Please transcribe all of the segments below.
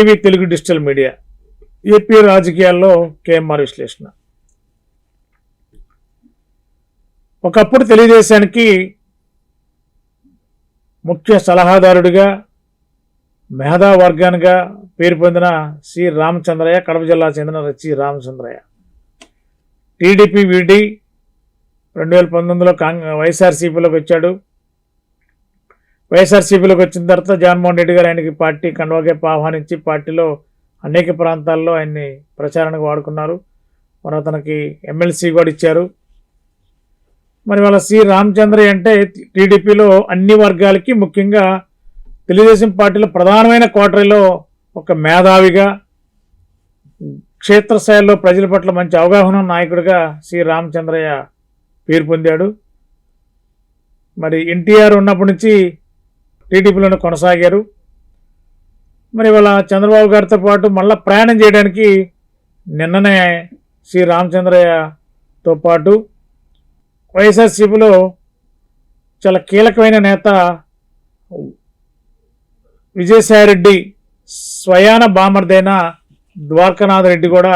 NTV Telugu digital media AP రాజకీయాల్లో KMR విశ్లేషణ. ఒకప్పుడు తెలుగుదేశానికి ముఖ్య సలహాదారుడిగా మెహదా వర్గానిగా పేరు పొందిన సి. రామచంద్రయ్య కడప జిల్లా చెందిన సి. రామచంద్రయ్య. టీడీపీ విడి రెండు వేల పంతొమ్మిదిలో కాంగ్రెస్ వైఎస్ఆర్సీపీలోకి వచ్చాడు. వైఎస్ఆర్సీపీలోకి వచ్చిన తర్వాత జగన్మోహన్ రెడ్డి గారు ఆయనకి పార్టీ కండువాకేపు ఆహ్వానించి పార్టీలో అనేక ప్రాంతాల్లో ఆయన్ని ప్రచారానికి వాడుకున్నారు. మరి అతనికి ఎమ్మెల్సీ కూడా ఇచ్చారు. మరి వాళ్ళ సి రామచంద్రయ్య అంటే టీడీపీలో అన్ని వర్గాలకి ముఖ్యంగా తెలుగుదేశం పార్టీలో ప్రధానమైన కోటరీలో ఒక మేధావిగా క్షేత్రస్థాయిలో ప్రజల పట్ల మంచి అవగాహన నాయకుడిగా సి రామచంద్రయ్య పేరు పొందాడు. మరి ఎన్టీఆర్ ఉన్నప్పటి నుంచి టీడీపీలోనే కొనసాగారు. మరి ఇవాళ చంద్రబాబు గారితో పాటు మళ్ళీ ప్రయాణం చేయడానికి నిన్ననే శ్రీ రామచంద్రయ్యతో పాటు వైఎస్ఆర్సీపీలో చాలా కీలకమైన నేత విజయసాయిరెడ్డి స్వయాన బామర్దైన ద్వారకానాథ్ రెడ్డి కూడా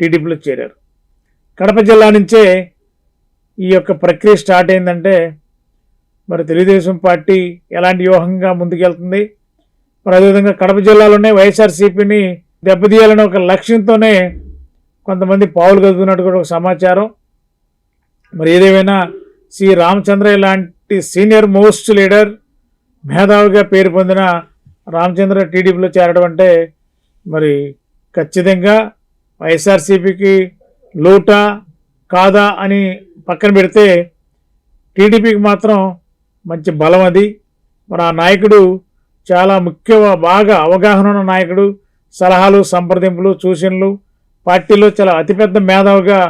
టీడీపీలో చేరారు. కడప జిల్లా నుంచే ఈ యొక్క ప్రక్రియ స్టార్ట్ అయిందంటే మరి తెలుగుదేశం పార్టీ ఎలాంటి వ్యూహంగా ముందుకెళ్తుంది? మరి అదేవిధంగా కడప జిల్లాలోనే వైఎస్ఆర్సీపీని దెబ్బతీయాలనే ఒక లక్ష్యంతోనే కొంతమంది పావులు కదుపుతున్నట్టు కూడా ఒక సమాచారం. మరి ఏదేమైనా సి రామచంద్రయ్య లాంటి సీనియర్ మోస్ట్ లీడర్ మేధావిగా పేరు పొందిన రామచంద్ర టీడీపీలో చేరడం అంటే మరి ఖచ్చితంగా వైఎస్ఆర్సీపీకి లోటా కాదా అని పక్కన పెడితే టీడీపీకి మాత్రం మంచి బలం అది. మరి ఆ నాయకుడు చాలా ముఖ్య బాగా అవగాహన ఉన్న నాయకుడు. సలహాలు సంప్రదింపులు సూచనలు. పార్టీలో చాలా అతిపెద్ద మేధావుగా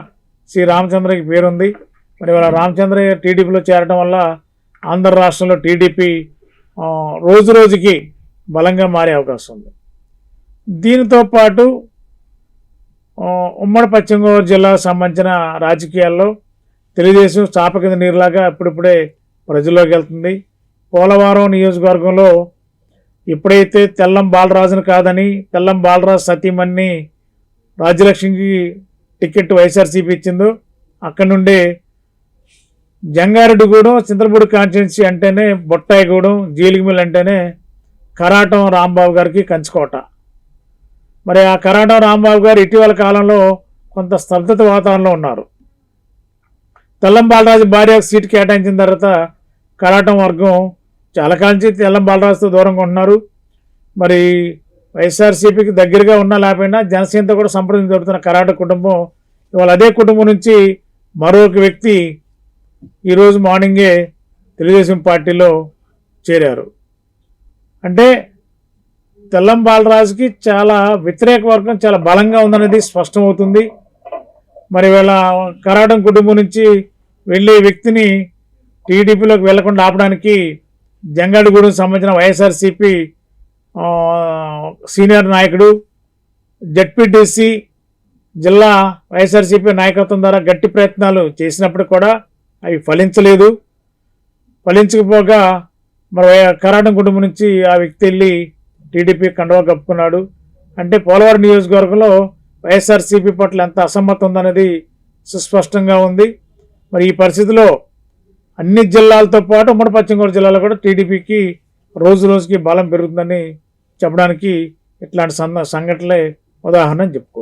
శ్రీ రామచంద్రకి పేరుంది. మరి వాళ్ళ రామచంద్రయ్య టీడీపీలో చేరడం వల్ల ఆంధ్ర రాష్ట్రంలో టీడీపీ రోజు రోజుకి బలంగా మారే అవకాశం ఉంది. దీనితో పాటు ఉమ్మడి పశ్చిమ గోదావరి జిల్లాకు సంబంధించిన రాజకీయాల్లో తెలుగుదేశం చాప కింద నీరులాగా ఇప్పుడిప్పుడే ప్రజల్లోకి వెళ్తుంది పోలవరం నియోజకవర్గంలో ఎప్పుడైతే తెల్లం బాలరాజును కాదని తెల్లం బాలరాజు సతీమణి రాజ్యలక్ష్మికి టికెట్ వైఎస్ఆర్సీపీ ఇచ్చిందో అక్కడి నుండి జంగారెడ్డిగూడెం చింతలపూడి కాన్స్టిట్యున్సీ అంటేనే బొట్టాయిగూడెం జీలిగిమిల్ అంటేనే కరాటం రాంబాబు గారికి కంచుకోట. మరి ఆ కరాటం రాంబాబు గారు ఇటీవల కాలంలో కొంత స్తబ్దత వాతావరణంలో ఉన్నారు. తెల్లం బాలరాజు భార్య సీట్ కేటాయించిన తర్వాత కరాటం వర్గం చాలా కాలం నుంచి తెల్లం బాలరాజుతో దూరంగా ఉంటున్నారు. మరి వైఎస్ఆర్సీపీకి దగ్గరగా ఉన్నా లేకపోయినా జనసేనతో కూడా సంప్రదించి జరుగుతున్న కరాట కుటుంబం ఇవాళ అదే కుటుంబం నుంచి మరొక వ్యక్తి ఈరోజు మార్నింగే తెలుగుదేశం పార్టీలో చేరారు. అంటే తెల్లం బాలరాజుకి చాలా వ్యతిరేక వర్గం చాలా బలంగా ఉందనేది స్పష్టమవుతుంది. మరి వీళ్ళ కరాటం కుటుంబం నుంచి వెళ్ళే వ్యక్తిని టీడీపీలోకి వెళ్ళకుండా ఆపడానికి జంగాడిగూడెం సంబంధించిన వైఎస్ఆర్సీపీ సీనియర్ నాయకుడు జడ్పీటీసీ జిల్లా వైఎస్ఆర్సీపీ నాయకత్వం ద్వారా గట్టి ప్రయత్నాలు చేసినప్పుడు కూడా అవి ఫలించలేదు. ఫలించకపోగా మరి కరాటం కుటుంబం నుంచి ఆ వ్యక్తి వెళ్ళి టీడీపీ కండవా కప్పుకున్నాడు. అంటే పోలవరం నియోజకవర్గంలో వైఎస్ఆర్సీపీ పట్ల ఎంత అసమ్మతం ఉందనేది సుస్పష్టంగా ఉంది. మరి ఈ పరిస్థితిలో అన్ని జిల్లాలతో పాటు ఉమ్మడి పశ్చిమ గోదావరి జిల్లాలో కూడా టీడీపీకి రోజు రోజుకి బలం పెరుగుతుందని చెప్పడానికి ఇట్లాంటి సంఘటనలే ఉదాహరణ అని చెప్పుకోవచ్చు.